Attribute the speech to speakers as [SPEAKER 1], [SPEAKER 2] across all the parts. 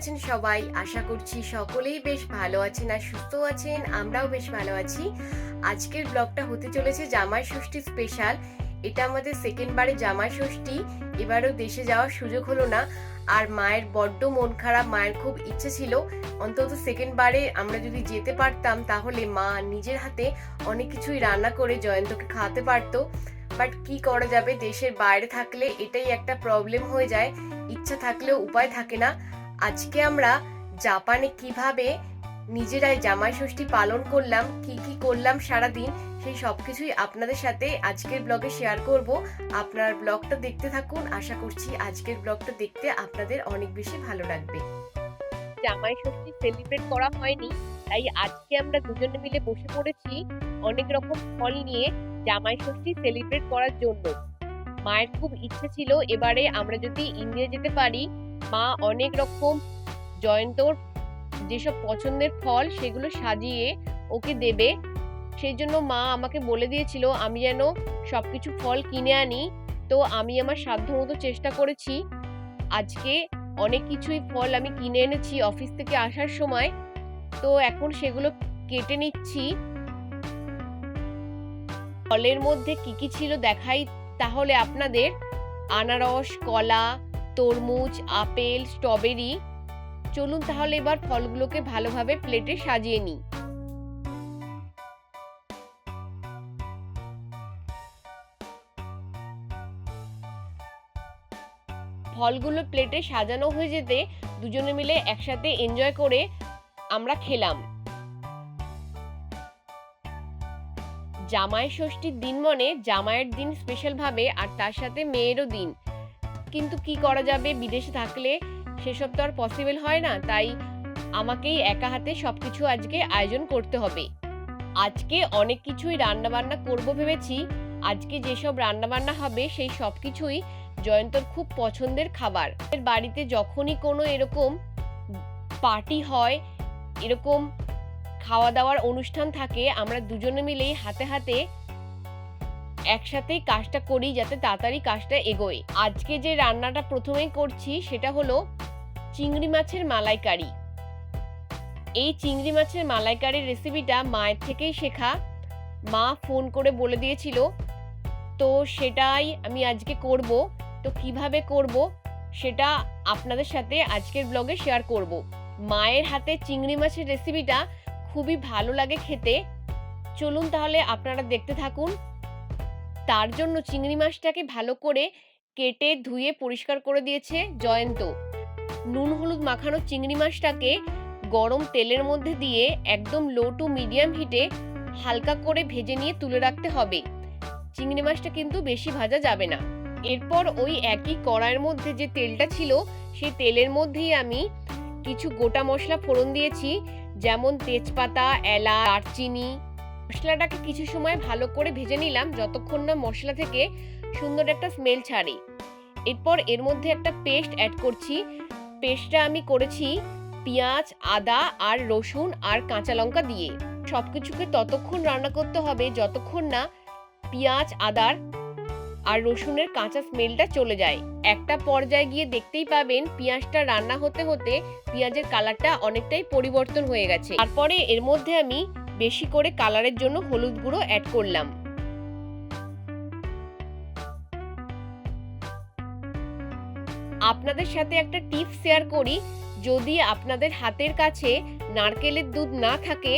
[SPEAKER 1] আছেন সবাই। আশা করছি সকলেই বেশ ভালো আছেন আর সুস্থ আছেন। আমরাও বেশ ভালো আছি। আজকের ব্লগটা হতে চলেছে জামাই ষষ্ঠী স্পেশাল এটা আমাদের সেকেন্ড বারে জামাই ষষ্ঠী। এবারও দেশে যাওয়ার সুযোগ হলো না। আর মায়ের বড্ড মন খারাপ, মায়ের খুব ইচ্ছে ছিল। অন্তত সেকেন্ড বারে আমরা যদি যেতে পারতাম, তাহলে মা নিজের হাতে অনেক কিছুই রান্না করে জয়ন্তকে খাওয়াতে পারতো। বাট কি করা যাবে, দেশের বাইরে থাকলে এটাই একটা প্রবলেম হয়ে যায়। ইচ্ছা থাকলেও উপায় থাকে না। আজকে আমরা জাপানে কীভাবে নিজেরাই জামাই ষষ্ঠী পালন করলাম, কি কি করলাম সারা দিন সেই সব কিছুই আপনাদের সাথে আজকের ব্লগে শেয়ার করব। আপনার ব্লগটা দেখতে থাকুন, আশা করছি আজকের ব্লগটা দেখতে আপনাদের অনেক বেশি ভালো লাগবে।
[SPEAKER 2] জামাই ষষ্ঠী সেলিব্রেট করা হয়নি, তাই আজকে আমরা দুজনে মিলে বসে পড়েছি অনেক রকম ফল নিয়ে জামাই ষষ্ঠী সেলিব্রেট করার জন্য। মায়ের খুব ইচ্ছে ছিল, এবারে আমরা যদি ইন্ডিয়া যেতে পারি মা অনেক রকম জয়ন্তর যেসব পছন্দের ফল সেগুলো সাজিয়ে ওকে দেবে। সেই জন্য মা আমাকে বলে দিয়েছিল, আমি যেন সব কিছু ফল কিনে আনি। তো আমি আমার সাধ্যমতো চেষ্টা করেছি। আজকে অনেক কিছুই ফল আমি কিনে এনেছি অফিস থেকে আসার সময়। তো এখন সেগুলো কেটে নিচ্ছি। ফলের মধ্যে কি কি ছিল দেখাই তাহলে আপনাদের? আনারস, কলা তরমুজ, আপেল, স্ট্রবেরি। চলুন তাহলে এবার ফলগুলোকে ভালোভাবে প্লেটে সাজিয়ে নিই। ফলগুলো প্লেটে সাজানো হয়ে যেতে দুজনে মিলে একসাথে এনজয় করে আমরা খেলাম। জামাই ষষ্ঠীর দিন মনে জামাইয়ের দিন স্পেশাল ভাবে আর তার সাথে মেয়েরও দিন। কিন্তু কি করা যাবে? বিদেশে থাকলে সেসব তো আর পসিবল হয় না। তাই আমাকেই একা হাতে সবকিছু আজকে আয়োজন করতে হবে। আজকে অনেক কিছুই রান্না বান্না করব ভেবেছি। আজকে যেসব রান্না বান্না হবে সেই সব কিছুই জয়ন্তর খুব পছন্দের খাবার। এর বাড়িতে যখনই কোনো এরকম পার্টি হয়, এরকম খাওয়া দাওয়ার অনুষ্ঠান থাকে, আমরা দুজনে মিলেই হাতে হাতে একসাথেই কাজটা করি যাতে তাড়াতাড়ি কাজটা এগোয়। আজকে যে রান্নাটা প্রথমেই করছি সেটা হলো চিংড়ি মাছের মালাইকারি। এই চিংড়ি মাছের মালাইকারির রেসিপিটা মায়ের থেকেই শেখা। মা ফোন করে বলে দিয়েছিল, তো সেটাই আমি আজকে করব, তো কীভাবে করব সেটা আপনাদের সাথে আজকের ব্লগে শেয়ার করব। মায়ের হাতে চিংড়ি মাছের রেসিপিটা খুবই ভালো লাগে খেতে। চলুন তাহলে আপনারা দেখতে থাকুন। তার জন্য চিংড়ি মাছটাকে ভালো করে কেটে ধুয়ে পরিষ্কার করে দিয়েছে জয়ন্ত। নুন হলুদ মাখানো চিংড়ি মাছটাকে গরম তেলের মধ্যে দিয়ে একদম লো টু মিডিয়াম হিটে হালকা করে ভেজে নিয়ে তুলে রাখতে হবে। চিংড়ি মাছটা কিন্তু বেশি ভাজা যাবে না। এরপর ওই একই কড়াইয়ের মধ্যে যে তেলটা ছিল, সেই তেলের মধ্যেই আমি কিছু গোটা মশলা ফোড়ন দিয়েছি, যেমন তেজপাতা এলা দারচিনি মশলাটাকে কিছু সময় ভালো করে ভেজে নিলাম, যতক্ষণ না মশলা থেকে সুন্দর একটা স্মেল ছাড়ে। এরপর এর মধ্যে একটা পেস্ট অ্যাড করছি। পেস্টটা আমি করেছি পেঁয়াজ, আদা আর রসুন আর কাঁচা লঙ্কা দিয়ে। সব কিছুকে ততক্ষণ রান্না করতে হবে, যতক্ষণ না পেঁয়াজ, আদার আর রসুনের কাঁচা স্মেলটা চলে যায়। একটা পর্যায়ে গিয়ে দেখতেই পাবেন পেঁয়াজটা রান্না হতে হতে পেঁয়াজের কালারটা অনেকটাই পরিবর্তন হয়ে গেছে। তারপরে এর মধ্যে আমি বেশি করে কালারের জন্য হলুদ গুঁড়ো অ্যাড করলাম। আপনাদের সাথে একটা টিপ শেয়ার করি, যদি আপনাদের হাতের কাছে নারকেলের দুধ না থাকে,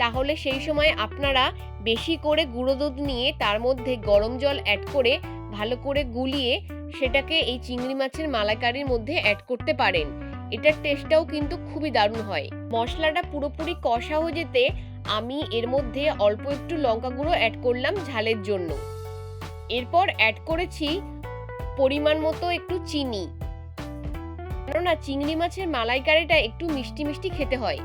[SPEAKER 2] তাহলে সেই সময় আপনারা বেশি করে গুঁড়ো দুধ নিয়ে তার মধ্যে গরম জল অ্যাড করে ভালো করে গুলিয়ে সেটাকে এই চিংড়ি মাছের মালাইকারির মধ্যে অ্যাড করতে পারেন। এটার টেস্টটাও কিন্তু খুবই দারুণ হয়। মশলাটা পুরোপুরি কষা হয়ে যেতে আমি এর মধ্যে অল্প একটু লঙ্কা গুঁড়ো অ্যাড করলাম ঝালের জন্য। এরপর অ্যাড করেছি পরিমাণ মতো একটু চিনি। কেননা চিংড়ি মাছের মালাইকারিটা একটু মিষ্টি মিষ্টি খেতে হয়।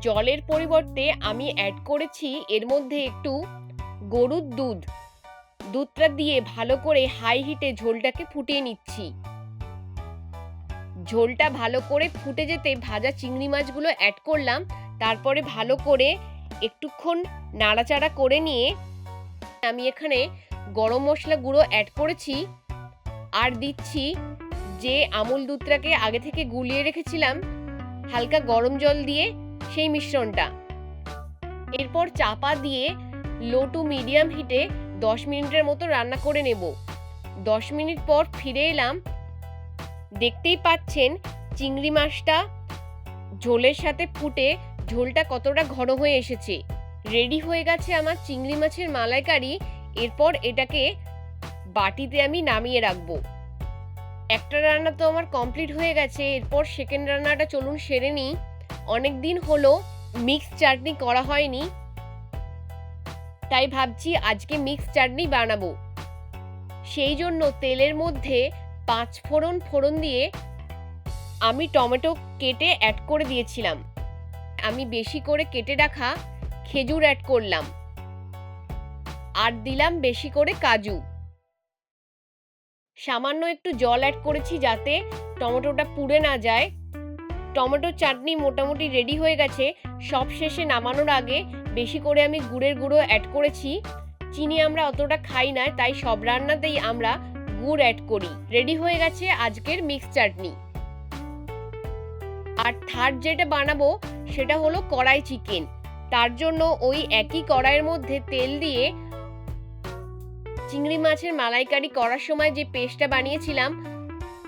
[SPEAKER 2] জলের পরিবর্তে আমি অ্যাড করেছি এর মধ্যে একটু গরুর দুধ। দুধটা দিয়ে ভালো করে হাই হিটে ঝোলটাকে ফুটিয়ে নিচ্ছি। ঝোলটা ভালো করে ফুটে যেতে ভাজা চিংড়ি মাছগুলো অ্যাড করলাম। তারপরে ভালো করে একটুক্ষণ নাড়াচাড়া করে নিয়ে আমি এখানে গরম মশলা গুঁড়ো অ্যাড করেছি। আর দিচ্ছি যে আমুল দুধটাকে আগে থেকে গুলিয়ে রেখেছিলাম, হালকা গরম জল দিয়ে সেই মিশ্রণটা। এরপর চাপা দিয়ে লো টু মিডিয়াম হিটে দশ মিনিটের মতো রান্না করে নেব। দশ মিনিট পর ফিরে এলাম দেখতেই পাচ্ছেন চিংড়ি মাছটা ঝোলের সাথে ফুটে ঝোলটা কতটা ঘন হয়ে এসেছে। রেডি হয়ে গেছে আমার চিংড়ি মাছের মালাইকারি। এরপর এটাকে বাটিতে আমি নামিয়ে রাখব। একটা রান্না তো আমার কমপ্লিট হয়ে গেছে। এরপর সেকেন্ড রান্নাটা চলুন সেরে নিই। অনেক দিন হলো মিক্স চাটনি করা হয়নি। তাই ভাবছি আজকে মিক্স চাটনি বানাবো। সেই জন্য তেলের মধ্যে পাঁচ ফোড়ন ফোড়ন দিয়ে আমি টমেটো কেটে অ্যাড করে দিয়েছিলাম। আমি বেশি করে কেটে রাখা খেজুর অ্যাড করলাম। আর দিলাম বেশি করে কাজু। সামান্য একটু জল অ্যাড করেছি যাতে টমেটোটা পুড়ে না যায়। টমেটো চাটনি মোটামুটি রেডি হয়ে গেছে। সব শেষে নামানোর আগে বেশি করে আমি গুড়ের গুঁড়ো অ্যাড করেছি। চিনি আমরা অতটা খাই না, তাই সব রান্নাতেই আমরা গুড় অ্যাড করি। রেডি হয়ে গেছে আজকের মিক্স চাটনি আর থার্ড যেটা বানাবো, সেটা হলো কড়াই চিকেন তার জন্য ওই একই কড়াইয়ের মধ্যে তেল দিয়ে চিংড়ি মাছের মালাইকারি করার সময় যে পেস্টটা বানিয়েছিলাম,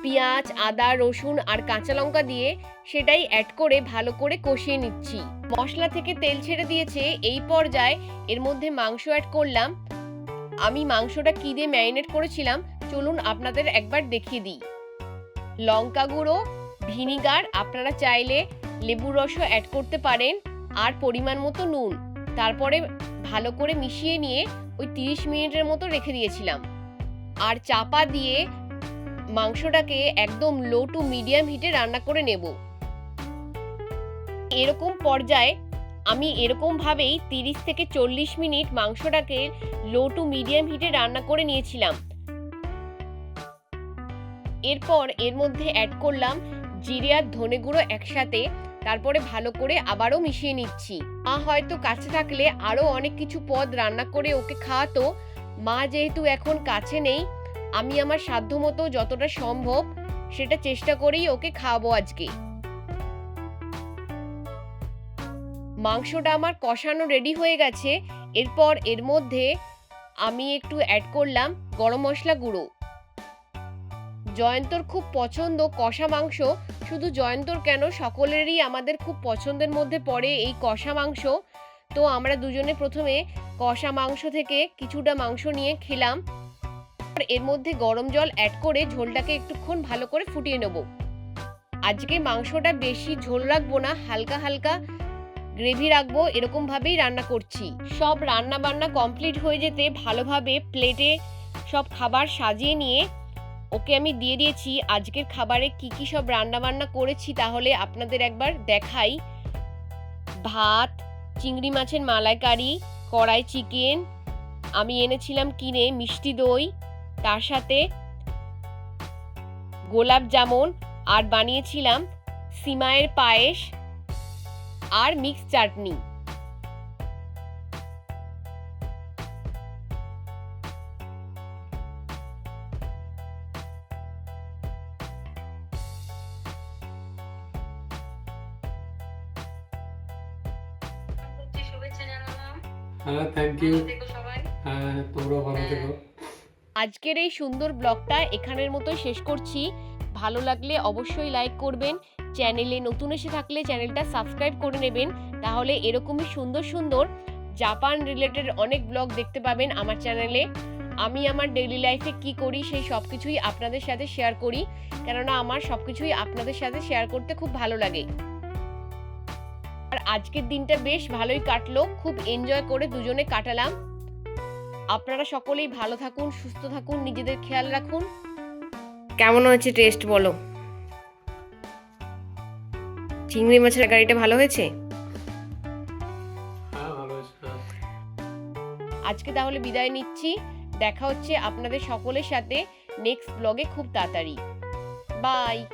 [SPEAKER 2] পেঁয়াজ, আদা, রসুন আর কাঁচা লঙ্কা দিয়ে, সেটাই অ্যাড করে ভালো করে কষিয়ে নিচ্ছি। মশলা থেকে তেল ছেড়ে দিয়েছে, এই পর্যায়ে এর মধ্যে মাংস অ্যাড করলাম। আমি মাংসটা কী দিয়ে ম্যারিনেট করেছিলাম চলুন আপনাদের একবার দেখিয়ে দিই। লঙ্কা গুঁড়ো, ভিনিগার আপনারা চাইলে লেবুর রসও অ্যাড করতে পারেন, আর পরিমাণ মতো নুন। তারপরে ভালো করে মিশিয়ে নিয়ে ওই তিরিশ মিনিটের মতো রেখে দিয়েছিলাম। আর চাপা দিয়ে মাংসটাকে একদম লো টু মিডিয়াম হিটে রান্না করে নেব। এরকম পর্যায়ে আমি এরকমভাবেই তিরিশ থেকে চল্লিশ মিনিট মাংসটাকে লো টু মিডিয়াম হিটে রান্না করে নিয়েছিলাম। এরপর এর মধ্যে অ্যাড করলাম জিরে আর ধনে গুঁড়ো একসাথে, তারপরে ভালো করে আবারও মিশিয়ে নিচ্ছি। মা হয়তো কাছে থাকলে আরও অনেক কিছু পদ রান্না করে ওকে খাওয়াতো। মা যেহেতু এখন কাছে নেই, আমি আমার সাধ্যমতো যতটা সম্ভব সেটা চেষ্টা করেই ওকে খাওয়াবো আজকে। মাংসটা আমার কষানো রেডি হয়ে গেছে। এরপর এর মধ্যে আমি একটু অ্যাড করলাম গরম মশলা গুঁড়ো। জয়ন্তর খুব পছন্দ, কষা মাংস। শুধু জয়ন্তর কেন, সকলেরই আমাদের খুব পছন্দের মধ্যে পড়ে এই কষা মাংস। তো আমরা দুজনে প্রথমে কষা মাংস থেকে কিছুটা মাংস নিয়ে খেলাম। এর মধ্যে গরম জল অ্যাড করে ঝোলটাকে একটুক্ষণ ভালো করে ফুটিয়ে নেব। আজকে মাংসটা বেশি ঝোল রাখব না, হালকা হালকা গ্রেভি রাখব, এরকম ভাবেই রান্না করছি। সব রান্না বান্না কমপ্লিট হয়ে যেতে ভালোভাবে প্লেটে সব খাবার সাজিয়ে নিয়ে ওকে আমি দিয়ে দিয়েছি। আজকের খাবারে কি কি সব রান্না বান্না করেছি তাহলে আপনাদের একবার দেখাই। ভাত, চিংড়ি মাছের মালাইকারি, কড়াই চিকেন, আমি এনেছিলাম কিনে মিষ্টি দই, তার সাথে গোলাপ জামুন, আর বানিয়েছিলাম সিমায়ের পায়েস আর মিক্স চাটনি।
[SPEAKER 3] হ্যাঁ থ্যাংক ইউ হ্যাঁ তোমরাও ভালো
[SPEAKER 4] হ্যাঁ।
[SPEAKER 3] থেকো
[SPEAKER 2] আজকের এই সুন্দর ব্লগটা এখানের মতো শেষ করছি। ভালো লাগলে অবশ্যই লাইক করবেন। চ্যানেলে নতুন এসে থাকলে চ্যানেলটা সাবস্ক্রাইব করে নেবেন। তাহলে এরকমই সুন্দর সুন্দর জাপান রিলেটেড অনেক ব্লগ দেখতে পাবেন আমার চ্যানেলে আমি আমার ডেইলি লাইফে কি করি সেই সব কিছুই আপনাদের সাথে শেয়ার করি। কেননা আমার সব কিছুই আপনাদের সাথে শেয়ার করতে খুব ভালো লাগে। আর আজকের দিনটা বেশ ভালোই কাটলো। খুব এনজয় করে দুজনে কাটালাম। আপনারা সকলেই ভালো থাকুন সুস্থ থাকুন নিজেদের খেয়াল রাখুন।
[SPEAKER 1] কেমন হয়েছে টেস্ট বলো? চিংড়ি মাছের গাড়িটা ভালো হয়েছে?
[SPEAKER 3] হ্যাঁ হ্যাঁ।
[SPEAKER 2] আজকে তাহলে বিদায় নিচ্ছি। দেখা হচ্ছে আপনাদের সকলের সাথে নেক্সট ব্লগে খুব তাড়াতাড়ি। বাই